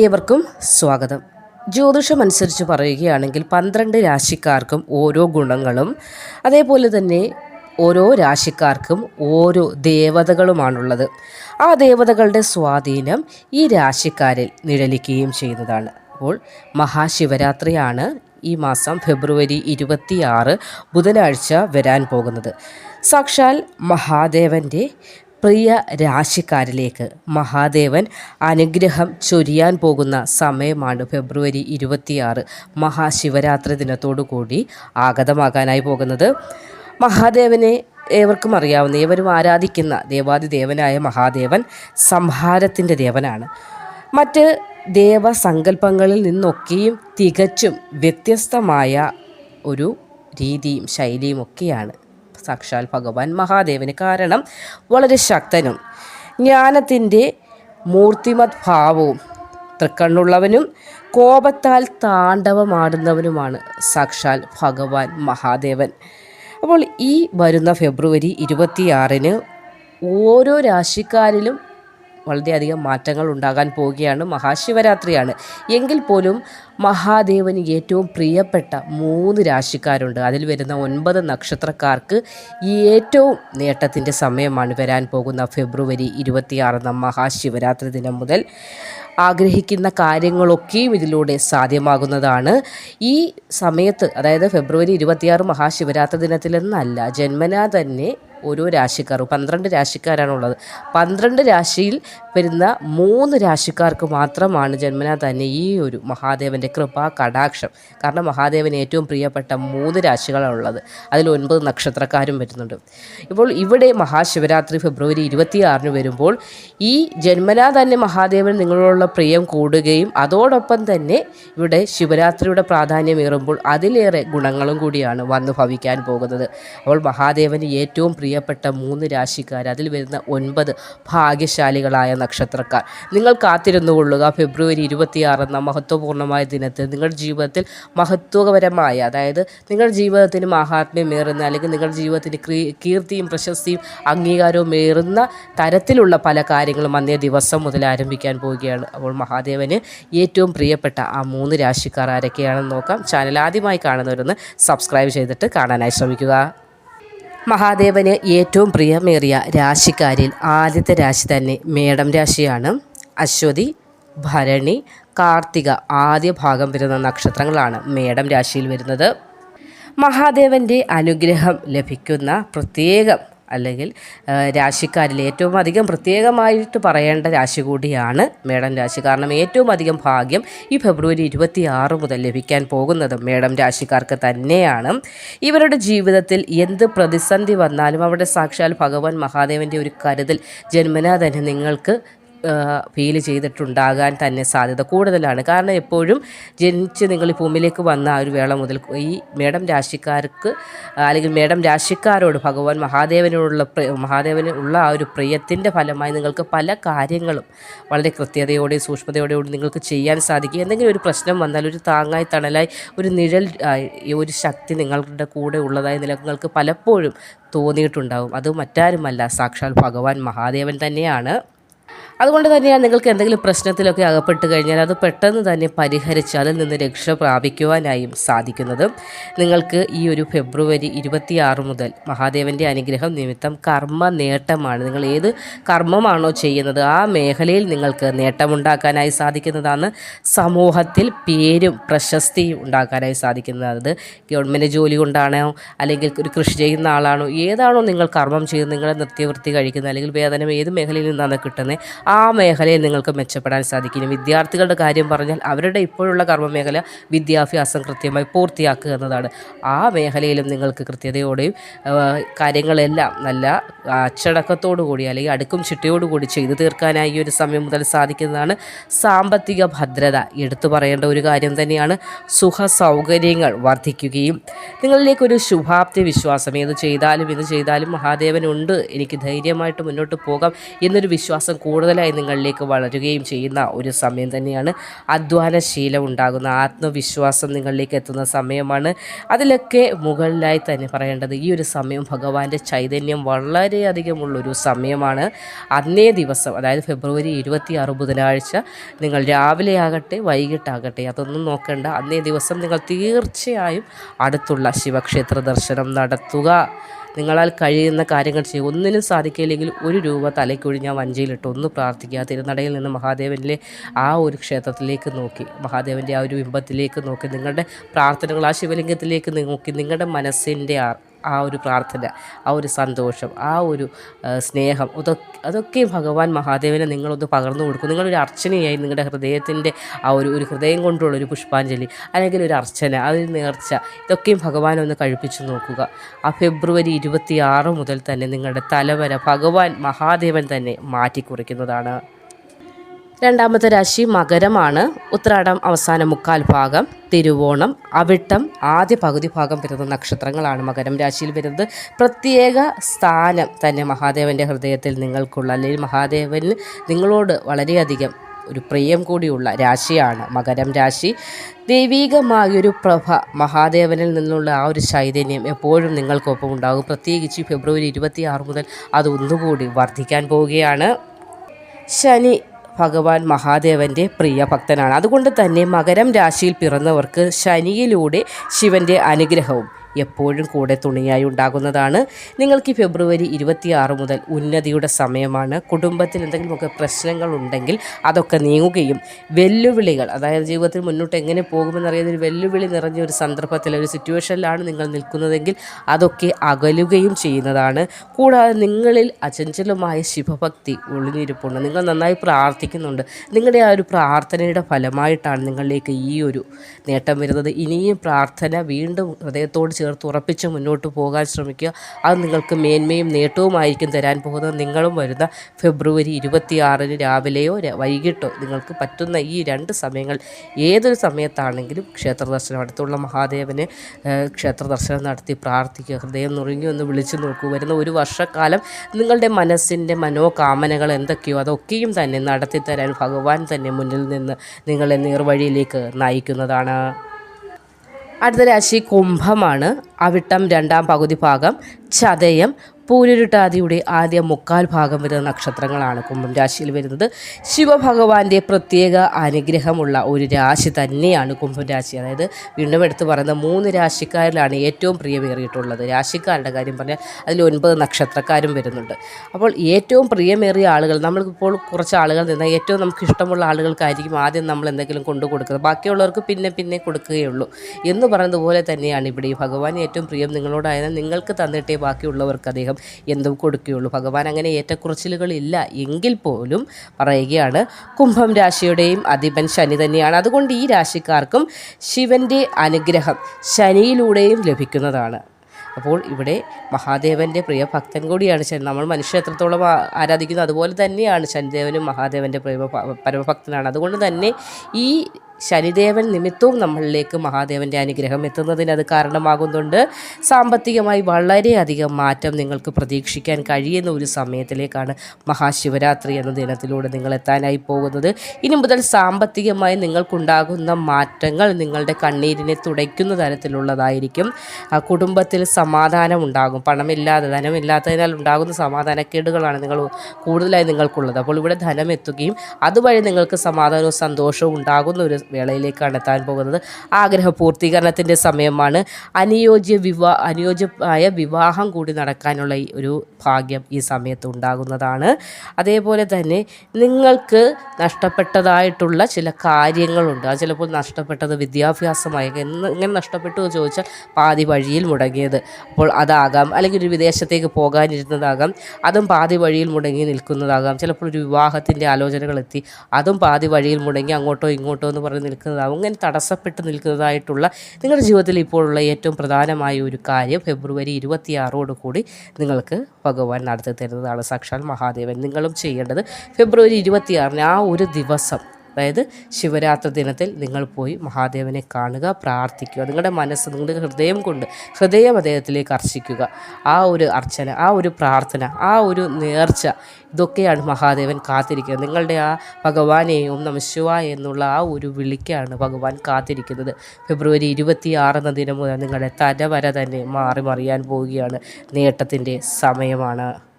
ഏവർക്കും സ്വാഗതം. ജ്യോതിഷം അനുസരിച്ച് പറയുകയാണെങ്കിൽ പന്ത്രണ്ട് രാശിക്കാർക്കും ഓരോ ഗുണങ്ങളും അതേപോലെ തന്നെ ഓരോ രാശിക്കാർക്കും ഓരോ ദേവതകളുമാണുള്ളത്. ആ ദേവതകളുടെ സ്വാധീനം ഈ രാശിക്കാരിൽ നിഴലിക്കുകയും ചെയ്യുന്നതാണ്. അപ്പോൾ മഹാശിവരാത്രിയാണ് ഈ മാസം ഫെബ്രുവരി ഇരുപത്തിയാറ് ബുധനാഴ്ച വരാൻ പോകുന്നത്. സാക്ഷാൽ മഹാദേവന്റെ പ്രിയ രാശിക്കാരിലേക്ക് മഹാദേവൻ അനുഗ്രഹം ചൊരിയാൻ പോകുന്ന സമയമാണ് ഫെബ്രുവരി ഇരുപത്തിയാറ് മഹാശിവരാത്രി ദിനത്തോടുകൂടി ആഗതമാകാനായി പോകുന്നത്. മഹാദേവനെ ഏവർക്കും അറിയാവുന്ന ഏവരും ആരാധിക്കുന്ന ദേവാദിദേവനായ മഹാദേവൻ സംഹാരത്തിന്റെ ദേവനാണ്. മറ്റ് ദേവസങ്കല്പങ്ങളിൽ നിന്നൊക്കെയും തികച്ചും വ്യത്യസ്തമായ ഒരു രീതിയും ശൈലിയും ഒക്കെയാണ് സാക്ഷാൽ ഭഗവാൻ മഹാദേവന് കാരണം വളരെ ശക്തനും ജ്ഞാനത്തിന്റെ മൂർത്തിമത് ഭാവവും തൃക്കണ്ണുള്ളവനും കോപത്താൽ താണ്ഡവമാടുന്നവനുമാണ് സാക്ഷാൽ ഭഗവാൻ മഹാദേവൻ. അപ്പോൾ ഈ വരുന്ന ഫെബ്രുവരി ഇരുപത്തിയാറിന് ഓരോ രാശിക്കാരിലും വളരെയധികം മാറ്റങ്ങൾ ഉണ്ടാകാൻ പോവുകയാണ്. മഹാശിവരാത്രിയാണ്. എങ്കിൽ പോലും മഹാദേവന് ഏറ്റവും പ്രിയപ്പെട്ട മൂന്ന് രാശിക്കാരുണ്ട്. അതിൽ വരുന്ന ഒൻപത് നക്ഷത്രക്കാർക്ക് ഏറ്റവും നേട്ടത്തിന്റെ സമയമാണ് വരാൻ പോകുന്ന ഫെബ്രുവരി ഇരുപത്തിയാറ് മഹാശിവരാത്രി ദിനം മുതൽ. ആഗ്രഹിക്കുന്ന കാര്യങ്ങളൊക്കെയും ഇതിലൂടെ സാധ്യമാകുന്നതാണ്. ഈ സമയത്ത് അതായത് ഫെബ്രുവരി ഇരുപത്തിയാറ് മഹാശിവരാത്രി ദിനത്തിലെന്നല്ല ജന്മനാ തന്നെ ഓരോ രാശിക്കാർ പന്ത്രണ്ട് രാശിക്കാരാണുള്ളത്. പന്ത്രണ്ട് രാശിയിൽ വരുന്ന മൂന്ന് രാശിക്കാർക്ക് മാത്രമാണ് ജന്മനാ തന്നെ ഈ ഒരു മഹാദേവന്റെ കൃപ കടാക്ഷം. കാരണം മഹാദേവൻ ഏറ്റവും പ്രിയപ്പെട്ട മൂന്ന് രാശികളാണുള്ളത്. അതിൽ ഒൻപത് നക്ഷത്രക്കാരും വരുന്നുണ്ട്. ഇപ്പോൾ ഇവിടെ മഹാശിവരാത്രി ഫെബ്രുവരി ഇരുപത്തിയാറിന് വരുമ്പോൾ ഈ ജന്മനാ തന്നെ മഹാദേവൻ നിങ്ങളോടുള്ള പ്രിയം കൂടുകയും അതോടൊപ്പം തന്നെ ഇവിടെ ശിവരാത്രിയുടെ പ്രാധാന്യം പ്രാധാന്യമേറുമ്പോൾ അതിലേറെ ഗുണങ്ങളും കൂടിയാണ് വന്നു ഭവിക്കാൻ പോകുന്നത്. അപ്പോൾ മഹാദേവന് ഏറ്റവും പ്രിയപ്പെട്ട മൂന്ന് രാശിക്കാർ അതിൽ വരുന്ന ഒൻപത് ഭാഗ്യശാലികളായ നക്ഷത്രക്കാർ. നിങ്ങൾ കാത്തിരുന്നു കൊള്ളുക ഫെബ്രുവരി ഇരുപത്തിയാറ് എന്ന മഹത്വപൂർണമായ ദിനത്തിൽ നിങ്ങളുടെ ജീവിതത്തിൽ മഹത്വപരമായ അതായത് നിങ്ങളുടെ ജീവിതത്തിന് മഹാത്മ്യം മാഹാത്മ്യമേറുന്ന അല്ലെങ്കിൽ നിങ്ങളുടെ ജീവിതത്തിന് കീർത്തിയും പ്രശസ്തിയും അംഗീകാരവും ഏറുന്ന തരത്തിലുള്ള പല കാര്യങ്ങളും അന്നേ ദിവസം മുതൽ ആരംഭിക്കാൻ പോവുകയാണ്. അപ്പോൾ മഹാദേവന് ഏറ്റവും പ്രിയപ്പെട്ട ആ മൂന്ന് രാശിക്കാർ ആരൊക്കെയാണെന്ന് നോക്കാം. ചാനൽ ആദ്യമായി കാണുന്നവരൊന്ന് സബ്സ്ക്രൈബ് ചെയ്തിട്ട് കാണാനായി ശ്രമിക്കുക. മഹാദേവന് ഏറ്റവും പ്രിയമേറിയ രാശിക്കാരിൽ ആദ്യത്തെ രാശി തന്നെ മേടം രാശിയാണ്. അശ്വതി ഭരണി കാർത്തിക ആദ്യ ഭാഗം വരുന്ന നക്ഷത്രങ്ങളാണ് മേടം രാശിയിൽ വരുന്നത്. മഹാദേവന്റെ അനുഗ്രഹം ലഭിക്കുന്ന പ്രത്യേകം അല്ലെങ്കിൽ രാശിക്കാരിൽ ഏറ്റവും അധികം പ്രത്യേകമായിട്ട് പറയേണ്ട രാശി കൂടിയാണ് മേടം രാശി. കാരണം ഏറ്റവും അധികം ഭാഗ്യം ഈ ഫെബ്രുവരി ഇരുപത്തി ആറ് മുതൽ ലഭിക്കാൻ പോകുന്നത് മേടം രാശിക്കാർക്ക് തന്നെയാണ്. ഇവരുടെ ജീവിതത്തിൽ എന്ത് പ്രതിസന്ധി വന്നാലും അവിടെ സാക്ഷാൽ ഭഗവാൻ മഹാദേവന്റെ ഒരു കരുതൽ ജന്മനാ തന്നെ നിങ്ങൾക്ക് ഫീൽ ചെയ്തിട്ടുണ്ടാകാൻ തന്നെ സാധ്യത കൂടുതലാണ്. കാരണം എപ്പോഴും ജനിച്ച് നിങ്ങൾ ഈ ഭൂമിയിലേക്ക് വന്ന ആ ഒരു വേള മുതൽ ഈ മേഡം രാശിക്കാർക്ക് അല്ലെങ്കിൽ മേഡം രാശിക്കാരോട് ഭഗവാൻ മഹാദേവനോടുള്ള മഹാദേവന് ഉള്ള ആ ഒരു പ്രിയത്തിന്റെ ഫലമായി നിങ്ങൾക്ക് പല കാര്യങ്ങളും വളരെ കൃത്യതയോടെ സൂക്ഷ്മതയോടെ നിങ്ങൾക്ക് ചെയ്യാൻ സാധിക്കും. എന്തെങ്കിലും ഒരു പ്രശ്നം വന്നാൽ ഒരു താങ്ങായി തണലായി ഒരു നിഴൽ ഒരു ശക്തി നിങ്ങളുടെ കൂടെ ഉള്ളതായി നിങ്ങൾക്ക് പലപ്പോഴും തോന്നിയിട്ടുണ്ടാകും അത് മറ്റാരുമല്ല. സാക്ഷാൽ ഭഗവാൻ മഹാദേവൻ തന്നെയാണ്. അതുകൊണ്ട് തന്നെയാണ് നിങ്ങൾക്ക് എന്തെങ്കിലും പ്രശ്നത്തിലൊക്കെ അകപ്പെട്ട് കഴിഞ്ഞാൽ അത് പെട്ടെന്ന് തന്നെ പരിഹരിച്ച് അതിൽ നിന്ന് രക്ഷ പ്രാപിക്കുവാനായും സാധിക്കുന്നത്. നിങ്ങൾക്ക് ഈ ഒരു ഫെബ്രുവരി ഇരുപത്തിയാറ് മുതൽ മഹാദേവന്റെ അനുഗ്രഹം നിമിത്തം കർമ്മ നേട്ടമാണ്. നിങ്ങൾ ഏത് കർമ്മമാണോ ചെയ്യുന്നത് ആ മേഖലയിൽ നിങ്ങൾക്ക് നേട്ടമുണ്ടാക്കാനായി സാധിക്കുന്നതാണ്. സമൂഹത്തിൽ പേരും പ്രശസ്തിയും ഉണ്ടാക്കാനായി സാധിക്കുന്നത് ഗവൺമെന്റ് ജോലി കൊണ്ടാണോ അല്ലെങ്കിൽ ഒരു കൃഷി ചെയ്യുന്ന ആളാണോ ഏതാണോ നിങ്ങൾ കർമ്മം ചെയ്ത് നിങ്ങളെ നിത്യവൃത്തി കഴിക്കുന്നത് അല്ലെങ്കിൽ വേതനം ഏത് മേഖലയിൽ നിന്നാണ് കിട്ടുന്നത് ആ മേഖലയിൽ നിങ്ങൾക്ക് മെച്ചപ്പെടാൻ സാധിക്കും. വിദ്യാർത്ഥികളുടെ കാര്യം പറഞ്ഞാൽ അവരുടെ ഇപ്പോഴുള്ള കർമ്മ മേഖല വിദ്യാഭ്യാസം കൃത്യമായി പൂർത്തിയാക്കുക എന്നതാണ്. ആ മേഖലയിലും നിങ്ങൾക്ക് കൃത്യതയോടെയും കാര്യങ്ങളെല്ലാം നല്ല അച്ചടക്കത്തോടു കൂടി അല്ലെങ്കിൽ അടുക്കും ചിട്ടയോടുകൂടി ചെയ്തു തീർക്കാനായി ഈ ഒരു സമയം മുതൽ സാധിക്കുന്നതാണ്. സാമ്പത്തിക ഭദ്രത എടുത്തു പറയേണ്ട ഒരു കാര്യം തന്നെയാണ്. സുഖ സൗകര്യങ്ങൾ വർദ്ധിക്കുകയും നിങ്ങളിലേക്കൊരു ശുഭാപ്തി വിശ്വാസം ഏത് ചെയ്താലും ഇത് ചെയ്താലും മഹാദേവനുണ്ട്. എനിക്ക് ധൈര്യമായിട്ട് മുന്നോട്ട് പോകാം എന്നൊരു വിശ്വാസം കൂടുതലായി നിങ്ങളിലേക്ക് വളരുകയും ചെയ്യുന്ന ഒരു സമയം തന്നെയാണ് അധ്വാനശീലം ഉണ്ടാകുന്ന ആത്മവിശ്വാസം നിങ്ങളിലേക്ക് എത്തുന്ന സമയമാണ്. അതിലൊക്കെ മുകളിലായി തന്നെ പറയേണ്ടത് ഈ ഒരു സമയം ഭഗവാന്റെ ചൈതന്യം വളരെയധികമുള്ളൊരു സമയമാണ്. അന്നേ ദിവസം അതായത് ഫെബ്രുവരി ഇരുപത്തി ആറ് ബുധനാഴ്ച നിങ്ങൾ രാവിലെ ആകട്ടെ വൈകിട്ടാകട്ടെ അതൊന്നും നോക്കേണ്ട. അന്നേ ദിവസം നിങ്ങൾ തീർച്ചയായും അടുത്തുള്ള ശിവക്ഷേത്ര ദർശനം നടത്തുക. നിങ്ങളാൽ കഴിയുന്ന കാര്യങ്ങൾ ചെയ്യുക ഒന്നിനും സാധിക്കില്ലെങ്കിൽ ഒരു രൂപ തലയ്ക്കൊഴിഞ്ഞാൽ വഞ്ചിയിലിട്ട്. ഒന്ന് പ്രാർത്ഥിക്കുക. തിരുനടയിൽ നിന്ന് മഹാദേവനിലെ ആ ഒരു ക്ഷേത്രത്തിലേക്ക് നോക്കി. മഹാദേവന്റെ ആ ഒരു ബിംബത്തിലേക്ക് നോക്കി. നിങ്ങളുടെ പ്രാർത്ഥനകൾ ആ ശിവലിംഗത്തിലേക്ക് നോക്കി. നിങ്ങളുടെ മനസ്സിന്റെ ആ ഒരു പ്രാർത്ഥന ആ ഒരു സന്തോഷം ആ ഒരു സ്നേഹം അതൊക്കെ അതൊക്കെ ഭഗവാൻ മഹാദേവനെ നിങ്ങളൊന്ന് പകർന്നു കൊടുക്കും. നിങ്ങളൊരു അർച്ചനയായി നിങ്ങളുടെ ഹൃദയത്തിന്റെ ആ ഒരു ഒരു ഹൃദയം കൊണ്ടുള്ള ഒരു പുഷ്പാഞ്ജലി അല്ലെങ്കിൽ ഒരു അർച്ചന ആ ഒരു നേർച്ച ഇതൊക്കെയും ഭഗവാൻ ഒന്ന് കഴിപ്പിച്ചു നോക്കുക. ആ ഫെബ്രുവരി ഇരുപത്തിയാറ് മുതൽ തന്നെ നിങ്ങളുടെ തലവര ഭഗവാൻ മഹാദേവൻ തന്നെ മാറ്റിക്കുറിക്കുന്നതാണ്. രണ്ടാമത്തെ രാശി മകരമാണ്. ഉത്രാടം അവസാന മുക്കാൽ ഭാഗം തിരുവോണം അവിട്ടം ആദ്യ പകുതി ഭാഗം വരുന്ന നക്ഷത്രങ്ങളാണ് മകരം രാശിയിൽ വരുന്നത്. പ്രത്യേക സ്ഥാനം തന്നെ മഹാദേവന്റെ ഹൃദയത്തിൽ നിങ്ങൾക്കുള്ള അല്ലെങ്കിൽ മഹാദേവന് നിങ്ങളോട് വളരെയധികം ഒരു പ്രിയം കൂടിയുള്ള രാശിയാണ് മകരം രാശി. ദൈവീകമായൊരു പ്രഭ മഹാദേവനിൽ നിന്നുള്ള ആ ഒരു ചൈതന്യം എപ്പോഴും നിങ്ങൾക്കൊപ്പം ഉണ്ടാകും. പ്രത്യേകിച്ച് ഫെബ്രുവരി ഇരുപത്തി ആറ് മുതൽ അത് ഒന്നുകൂടി വർദ്ധിക്കാൻ പോവുകയാണ്. ശനി ഭഗവാൻ മഹാദേവന്റെ പ്രിയ ഭക്തനാണ്. അതുകൊണ്ട് തന്നെ മകരം രാശിയിൽ പിറന്നവർക്ക് ശനിയിലൂടെ ശിവന്റെ അനുഗ്രഹവും എപ്പോഴും കൂടെ തുണിയായി ഉണ്ടാകുന്നതാണ്. നിങ്ങൾക്ക് ഫെബ്രുവരി ഇരുപത്തിയാറ് മുതൽ ഉന്നതിയുടെ സമയമാണ്. കുടുംബത്തിൽ എന്തെങ്കിലുമൊക്കെ പ്രശ്നങ്ങൾ ഉണ്ടെങ്കിൽ അതൊക്കെ നീങ്ങുകയും വെല്ലുവിളികൾ അതായത് ജീവിതത്തിൽ മുന്നോട്ട് എങ്ങനെ പോകുമെന്നറിയാതെ ഒരു വെല്ലുവിളി നിറഞ്ഞ ഒരു സന്ദർഭത്തിൽ ഒരു സിറ്റുവേഷനിലാണ് നിങ്ങൾ നിൽക്കുന്നതെങ്കിൽ അതൊക്കെ അകലുകയും ചെയ്യുന്നതാണ്. കൂടാതെ നിങ്ങളിൽ അചഞ്ചലമായ ശിവഭക്തി ഒളിഞ്ഞിരിപ്പുണ്ട്. നിങ്ങൾ നന്നായി പ്രാർത്ഥിക്കുന്നുണ്ട്. നിങ്ങളുടെ ആ ഒരു പ്രാർത്ഥനയുടെ ഫലമായിട്ടാണ് നിങ്ങളിലേക്ക് ഈ ഒരു നേട്ടം വരുന്നത്. ഇനിയും പ്രാർത്ഥന വീണ്ടും ഹൃദയത്തോട് ചേർത്ത് ഉറപ്പിച്ച് മുന്നോട്ട് പോകാൻ ശ്രമിക്കുക. അത് നിങ്ങൾക്ക് മേന്മയും നേട്ടവുമായിരിക്കും തരാൻ പോകുന്നത് നിങ്ങളും വരുന്ന ഫെബ്രുവരി ഇരുപത്തിയാറിന് രാവിലെയോ വൈകിട്ടോ നിങ്ങൾക്ക് പറ്റുന്ന ഈ രണ്ട് സമയങ്ങൾ ഏതൊരു സമയത്താണെങ്കിലും ക്ഷേത്ര ദർശനം അടുത്തുള്ള മഹാദേവന് ക്ഷേത്ര ദർശനം നടത്തി പ്രാർത്ഥിക്കുക ഹൃദയം നുറുങ്ങി ഒന്ന് വിളിച്ചു നോക്കൂ. വരുന്ന ഒരു വർഷക്കാലം നിങ്ങളുടെ മനസ്സിന്റെ മനോകാമനകൾ എന്തൊക്കെയോ അതൊക്കെയും തന്നെ നടത്തി തരാൻ ഭഗവാൻ തന്നെ മുന്നിൽ നിന്ന് നിങ്ങളെ നേർവഴിയിലേക്ക് നയിക്കുന്നതാണ്. അടുത്ത രാശി കുംഭമാണ്. അവിട്ടം രണ്ടാം പകുതി ഭാഗം ചതയം. പൂരുരുട്ടാതിയുടെ ആദ്യ മുക്കാൽ ഭാഗം വരുന്ന നക്ഷത്രങ്ങളാണ് കുംഭം രാശിയിൽ വരുന്നത്. ശിവഭഗവാന്റെ പ്രത്യേക അനുഗ്രഹമുള്ള ഒരു രാശി തന്നെയാണ് കുംഭം രാശി. അതായത് വീണ്ടും എടുത്ത് പറയുന്ന മൂന്ന് രാശിക്കാരിലാണ് ഏറ്റവും പ്രിയമേറിയിട്ടുള്ളത്. രാശിക്കാരുടെ കാര്യം പറഞ്ഞാൽ അതിൽ ഒൻപത് നക്ഷത്രക്കാരും വരുന്നുണ്ട്. അപ്പോൾ ഏറ്റവും പ്രിയമേറിയ ആളുകൾ നമ്മൾക്കിപ്പോൾ കുറച്ച് ആളുകൾ നിന്ന് ഏറ്റവും നമുക്ക് ഇഷ്ടമുള്ള ആളുകൾക്കായിരിക്കും ആദ്യം നമ്മൾ എന്തെങ്കിലും കൊണ്ടു കൊടുക്കുന്നത്. ബാക്കിയുള്ളവർക്ക് പിന്നെ പിന്നെ കൊടുക്കുകയുള്ളൂ. എന്ന് പറയുന്നത് പോലെ തന്നെയാണ് ഇവിടെ ഈ ഭഗവാൻ ഏറ്റവും പ്രിയം നിങ്ങളോടായ നിങ്ങൾക്ക് തന്നിട്ടേ ബാക്കിയുള്ളവർക്ക് അദ്ദേഹം എന്തും കൊടുക്കുകയുള്ളൂ. ഭഗവാൻ അങ്ങനെ ഏറ്റക്കുറച്ചിലുകളില്ല എങ്കിൽ പോലും പറയുകയാണ് കുംഭം രാശിയുടെയും അധിപൻ ശനി തന്നെയാണ്. അതുകൊണ്ട് ഈ രാശിക്കാർക്കും ശിവന്റെ അനുഗ്രഹം ശനിയിലൂടെയും ലഭിക്കുന്നതാണ്. അപ്പോൾ ഇവിടെ മഹാദേവന്റെ പ്രിയ ഭക്തൻ കൂടിയാണ് ശനി. നമ്മൾ മനുഷ്യ എത്രത്തോളം ആരാധിക്കുന്നു അതുപോലെ തന്നെയാണ് ശനിദേവനും മഹാദേവന്റെ പ്രിയ പരമഭക്തനാണ്. അതുകൊണ്ട് തന്നെ ഈ ശനിദേവൻ നിമിത്തവും നമ്മളിലേക്ക് മഹാദേവന്റെ അനുഗ്രഹം എത്തുന്നതിന് അത് കാരണമാകുന്നുണ്ട്. സാമ്പത്തികമായി വളരെയധികം മാറ്റം നിങ്ങൾക്ക് പ്രതീക്ഷിക്കാൻ കഴിയുന്ന ഒരു സമയത്തിലേക്കാണ് മഹാശിവരാത്രി എന്ന ദിനത്തിലൂടെ നിങ്ങൾ എത്താനായി പോകുന്നത്. ഇനി മുതൽ സാമ്പത്തികമായി നിങ്ങൾക്കുണ്ടാകുന്ന മാറ്റങ്ങൾ നിങ്ങളുടെ കണ്ണീരിനെ തുടയ്ക്കുന്ന തരത്തിലുള്ളതായിരിക്കും. കുടുംബത്തിൽ സമാധാനം ഉണ്ടാകും. പണമില്ലാതെ ധനമില്ലാത്തതിനാൽ ഉണ്ടാകുന്ന സമാധാനക്കേടുകളാണ് നിങ്ങൾ കൂടുതലായി നിങ്ങൾക്കുള്ളത്. അപ്പോൾ ഇവിടെ ധനം എത്തുകയും അതുവഴി നിങ്ങൾക്ക് സമാധാനവും സന്തോഷവും ഉണ്ടാകുന്ന ഒരു വേളയിലേക്കാണ് എത്താൻ പോകുന്നത്. ആഗ്രഹ പൂർത്തീകരണത്തിന്റെ സമയമാണ്. അനുയോജ്യ വിവാ അനുയോജ്യമായ വിവാഹം കൂടി നടക്കാനുള്ള ഒരു ഭാഗ്യം ഈ സമയത്ത് ഉണ്ടാകുന്നതാണ്. അതേപോലെ തന്നെ നിങ്ങൾക്ക് നഷ്ടപ്പെട്ടതായിട്ടുള്ള ചില കാര്യങ്ങളുണ്ട്. അത് ചിലപ്പോൾ നഷ്ടപ്പെട്ടത് വിദ്യാഭ്യാസമായി. എന്ന് ഇങ്ങനെ നഷ്ടപ്പെട്ടു എന്ന് ചോദിച്ചാൽ പാതി വഴിയിൽ മുടങ്ങിയത്. അപ്പോൾ അതാകാം. അല്ലെങ്കിൽ ഒരു വിദേശത്തേക്ക് പോകാനിരുന്നതാകാം. അതും പാതി വഴിയിൽ മുടങ്ങി നിൽക്കുന്നതാകാം. ചിലപ്പോൾ ഒരു വിവാഹത്തിന്റെ ആലോചനകൾ എത്തി. അതും പാതി വഴിയിൽ മുടങ്ങി അങ്ങോട്ടോ ഇങ്ങോട്ടോ എന്ന് പറഞ്ഞ് നിൽക്കുന്നതാകും അങ്ങനെ തടസ്സപ്പെട്ട് നിൽക്കുന്നതായിട്ടുള്ള നിങ്ങളുടെ ജീവിതത്തിൽ ഇപ്പോഴുള്ള ഏറ്റവും പ്രധാനമായ ഒരു കാര്യം ഫെബ്രുവരി ഇരുപത്തിയാറോട് കൂടി നിങ്ങൾക്ക് ഭഗവാൻ നടത്തി തരുന്നതാണ് സാക്ഷാൽ മഹാദേവൻ നിങ്ങളും ചെയ്യേണ്ടത് ഫെബ്രുവരി ഇരുപത്തിയാറിന് ആ ഒരു ദിവസം അതായത് ശിവരാത്രി ദിനത്തിൽ നിങ്ങൾ പോയി മഹാദേവനെ കാണുക പ്രാർത്ഥിക്കുക. നിങ്ങളുടെ മനസ്സ് നിങ്ങളുടെ ഹൃദയം കൊണ്ട് ഹൃദയം അദ്ദേഹത്തിലേക്ക് അർച്ചിക്കുക. ആ ഒരു അർച്ചന ആ ഒരു പ്രാർത്ഥന ആ ഒരു നേർച്ച ഇതൊക്കെയാണ് മഹാദേവൻ കാത്തിരിക്കുന്നത്. നിങ്ങളുടെ ആ ഭഗവാനെയും നമ ശിവായ എന്നുള്ള ആ ഒരു വിളിക്കാണ് ഭഗവാൻ കാത്തിരിക്കുന്നത്. ഫെബ്രുവരി ഇരുപത്തി ആറെന്ന ദിനം മുതൽ നിങ്ങളുടെ തലവര തന്നെ മാറി മറിയാൻ പോവുകയാണ്. നേട്ടത്തിന്റെ സമയമാണ്.